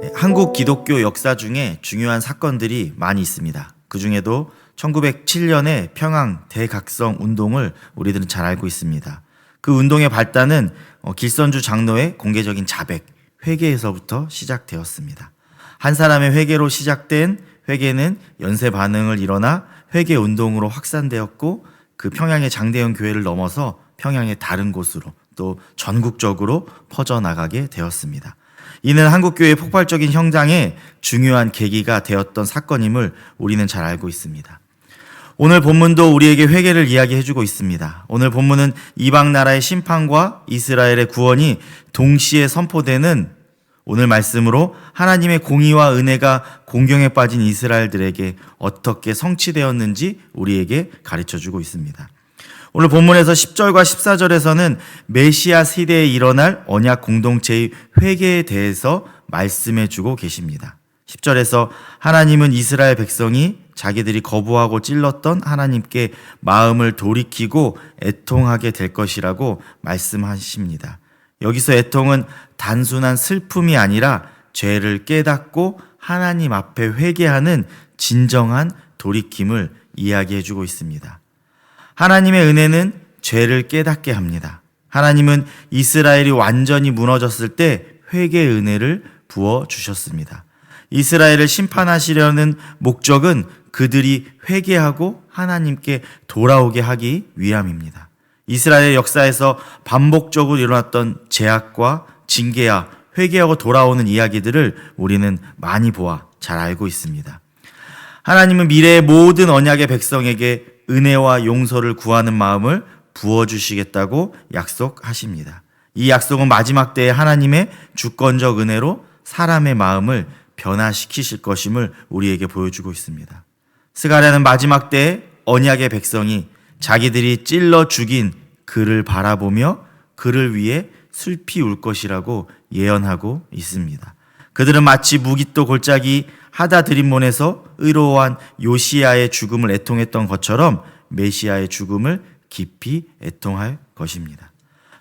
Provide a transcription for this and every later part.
네, 한국 기독교 역사 중에 중요한 사건들이 많이 있습니다. 그 중에도 1907년의 평양 대각성 운동을 우리들은 잘 알고 있습니다. 그 운동의 발단은 어, 길선주 장로의 공개적인 자백, 회개에서부터 시작되었습니다. 한 사람의 회개로 시작된 회개는 연쇄 반응을 일어나 회개 운동으로 확산되었고 그 평양의 장대현 교회를 넘어서 평양의 다른 곳으로 또 전국적으로 퍼져나가게 되었습니다. 이는 한국교회의 폭발적인 형장에 중요한 계기가 되었던 사건임을 우리는 잘 알고 있습니다. 오늘 본문도 우리에게 회개를 이야기해 주고 있습니다. 오늘 본문은 이방 나라의 심판과 이스라엘의 구원이 동시에 선포되는 오늘 말씀으로 하나님의 공의와 은혜가 공경에 빠진 이스라엘들에게 어떻게 성취되었는지 우리에게 가르쳐 주고 있습니다. 오늘 본문에서 10절과 14절에서는 메시아 시대에 일어날 언약 공동체의 회개에 대해서 말씀해 주고 계십니다. 10절에서 하나님은 이스라엘 백성이 자기들이 거부하고 찔렀던 하나님께 마음을 돌이키고 애통하게 될 것이라고 말씀하십니다. 여기서 애통은 단순한 슬픔이 아니라 죄를 깨닫고 하나님 앞에 회개하는 진정한 돌이킴을 이야기해 주고 있습니다. 하나님의 은혜는 죄를 깨닫게 합니다. 하나님은 이스라엘이 완전히 무너졌을 때 회개의 은혜를 부어 주셨습니다. 이스라엘을 심판하시려는 목적은 그들이 회개하고 하나님께 돌아오게 하기 위함입니다. 이스라엘 역사에서 반복적으로 일어났던 제약과 징계와 회개하고 돌아오는 이야기들을 우리는 많이 보아 잘 알고 있습니다. 하나님은 미래의 모든 언약의 백성에게 은혜와 용서를 구하는 마음을 부어주시겠다고 약속하십니다. 이 약속은 마지막 때에 하나님의 주권적 은혜로 사람의 마음을 변화시키실 것임을 우리에게 보여주고 있습니다. 스가랴는 마지막 때에 언약의 백성이 자기들이 찔러 죽인 그를 바라보며 그를 위해 슬피 울 것이라고 예언하고 있습니다. 그들은 마치 무기또 골짜기 하다 드림몬에서 의로워한 요시야의 죽음을 애통했던 것처럼 메시아의 죽음을 깊이 애통할 것입니다.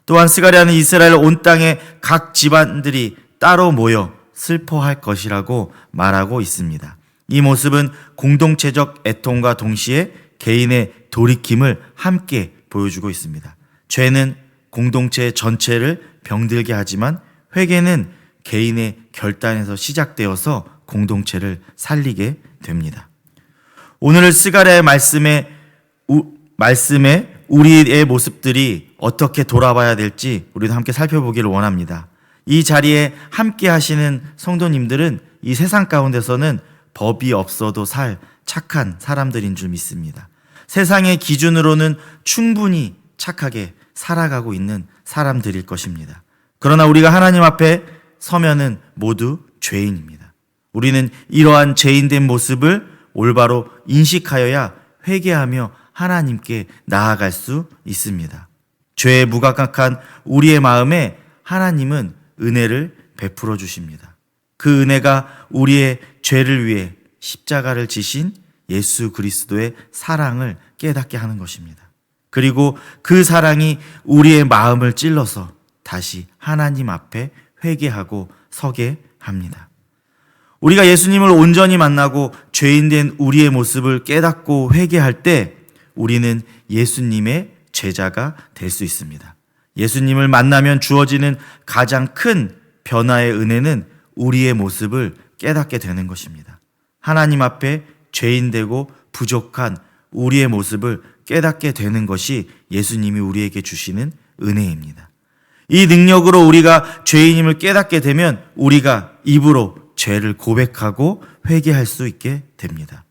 또한 스가랴는 이스라엘 온 땅의 각 집안들이 따로 모여 슬퍼할 것이라고 말하고 있습니다. 이 모습은 공동체적 애통과 동시에 개인의 돌이킴을 함께 보여주고 있습니다. 죄는 공동체 전체를 병들게 하지만 회개는 개인의 결단에서 시작되어서 공동체를 살리게 됩니다. 오늘 스가랴의 말씀에 우, 말씀에 우리의 모습들이 어떻게 돌아봐야 될지 우리도 함께 살펴보기를 원합니다. 이 자리에 함께 하시는 성도님들은 이 세상 가운데서는 법이 없어도 살 착한 사람들인 줄 믿습니다. 세상의 기준으로는 충분히 착하게 살아가고 있는 사람들일 것입니다. 그러나 우리가 하나님 앞에 서면은 모두 죄인입니다. 우리는 이러한 죄인된 모습을 올바로 인식하여야 회개하며 하나님께 나아갈 수 있습니다. 죄에 무감각한 우리의 마음에 하나님은 은혜를 베풀어 주십니다. 그 은혜가 우리의 죄를 위해 십자가를 지신 예수 그리스도의 사랑을 깨닫게 하는 것입니다. 그리고 그 사랑이 우리의 마음을 찔러서 다시 하나님 앞에 회개하고 서게 합니다. 우리가 예수님을 온전히 만나고 죄인된 우리의 모습을 깨닫고 회개할 때 우리는 예수님의 제자가 될 수 있습니다. 예수님을 만나면 주어지는 가장 큰 변화의 은혜는 우리의 모습을 깨닫게 되는 것입니다. 하나님 앞에 죄인되고 부족한 우리의 모습을 깨닫게 되는 것이 예수님이 우리에게 주시는 은혜입니다. 이 능력으로 우리가 죄인임을 깨닫게 되면 우리가 입으로 죄를 고백하고 회개할 수 있게 됩니다.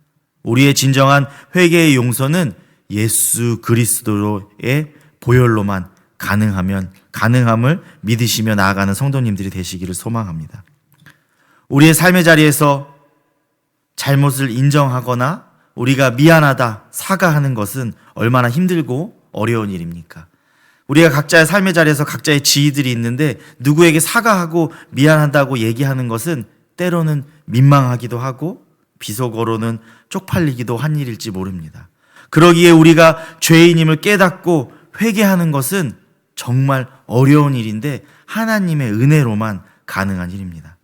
우리의 진정한 회개의 용서는 예수 그리스도의 보혈로만 가능하면 가능함을 믿으시며 나아가는 성도님들이 되시기를 소망합니다. 우리의 삶의 자리에서 잘못을 인정하거나 우리가 미안하다 사과하는 것은 얼마나 힘들고 어려운 일입니까? 우리가 각자의 삶의 자리에서 각자의 지위들이 있는데 누구에게 사과하고 미안하다고 얘기하는 것은 때로는 민망하기도 하고 비속어로는 쪽팔리기도 한 일일지 모릅니다. 그러기에 우리가 죄인임을 깨닫고 회개하는 것은 정말 어려운 일인데 하나님의 은혜로만 가능한 일입니다.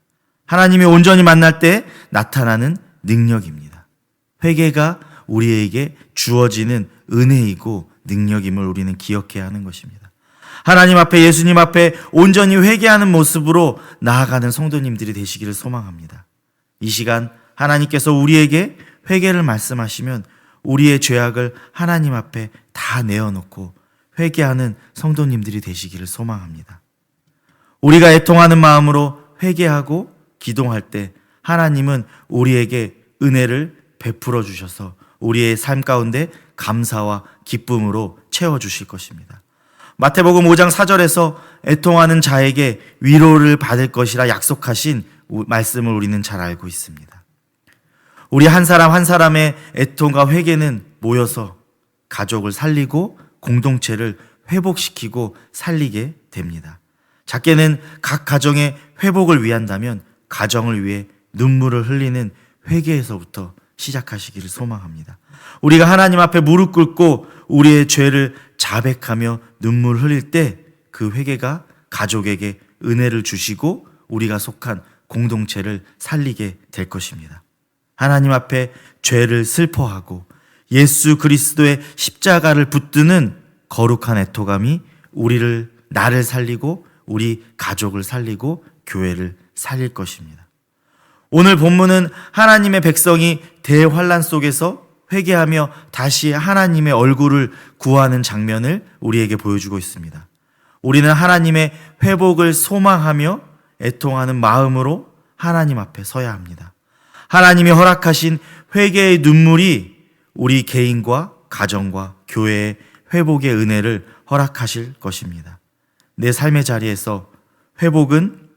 하나님이 온전히 만날 때 나타나는 능력입니다. 회개가 우리에게 주어지는 은혜이고 능력임을 우리는 기억해야 하는 것입니다. 하나님 앞에 예수님 앞에 온전히 회개하는 모습으로 나아가는 성도님들이 되시기를 소망합니다. 이 시간 하나님께서 우리에게 회개를 말씀하시면 우리의 죄악을 하나님 앞에 다 내어놓고 회개하는 성도님들이 되시기를 소망합니다. 우리가 애통하는 마음으로 회개하고 기도할 때 하나님은 우리에게 은혜를 베풀어 주셔서 우리의 삶 가운데 감사와 기쁨으로 채워 주실 것입니다. 마태복음 5장 4절에서 애통하는 자에게 위로를 받을 것이라 약속하신 말씀을 우리는 잘 알고 있습니다. 우리 한 사람 한 사람의 애통과 회개는 모여서 가족을 살리고 공동체를 회복시키고 살리게 됩니다. 작게는 각 가정의 회복을 위한다면 가정을 위해 눈물을 흘리는 회개에서부터 시작하시기를 소망합니다. 우리가 하나님 앞에 무릎 꿇고 우리의 죄를 자백하며 눈물 흘릴 때 그 회개가 가족에게 은혜를 주시고 우리가 속한 공동체를 살리게 될 것입니다. 하나님 앞에 죄를 슬퍼하고 예수 그리스도의 십자가를 붙드는 거룩한 애토감이 우리를 나를 살리고 우리 가족을 살리고 교회를 살릴 것입니다. 오늘 본문은 하나님의 백성이 대환란 속에서 회개하며 다시 하나님의 얼굴을 구하는 장면을 우리에게 보여주고 있습니다. 우리는 하나님의 회복을 소망하며 애통하는 마음으로 하나님 앞에 서야 합니다. 하나님이 허락하신 회개의 눈물이 우리 개인과 가정과 교회의 회복의 은혜를 허락하실 것입니다. 내 삶의 자리에서 회복은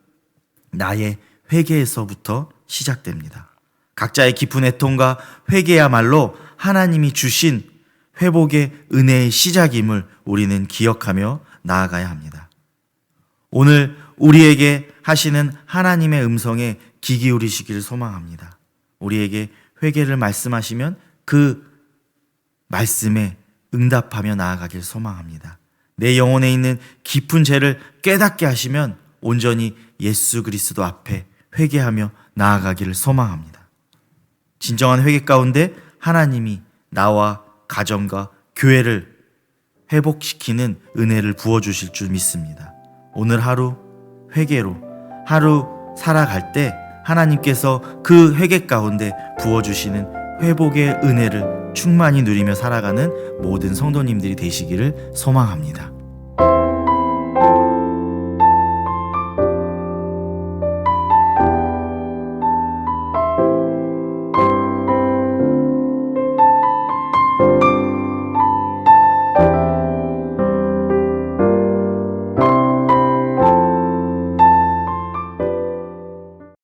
나의 회개에서부터 시작됩니다. 각자의 깊은 애통과 회개야말로 하나님이 주신 회복의 은혜의 시작임을 우리는 기억하며 나아가야 합니다. 오늘 우리에게 하시는 하나님의 음성에 귀 기울이시기를 소망합니다. 우리에게 회개를 말씀하시면 그 말씀에 응답하며 나아가길 소망합니다. 내 영혼에 있는 깊은 죄를 깨닫게 하시면 온전히 예수 그리스도 앞에 회개하며 나아가기를 소망합니다. 진정한 회개 가운데 하나님이 나와 가정과 교회를 회복시키는 은혜를 부어주실 줄 믿습니다. 오늘 하루 회개로 하루 살아갈 때 하나님께서 그 회개 가운데 부어주시는 회복의 은혜를 충만히 누리며 살아가는 모든 성도님들이 되시기를 소망합니다.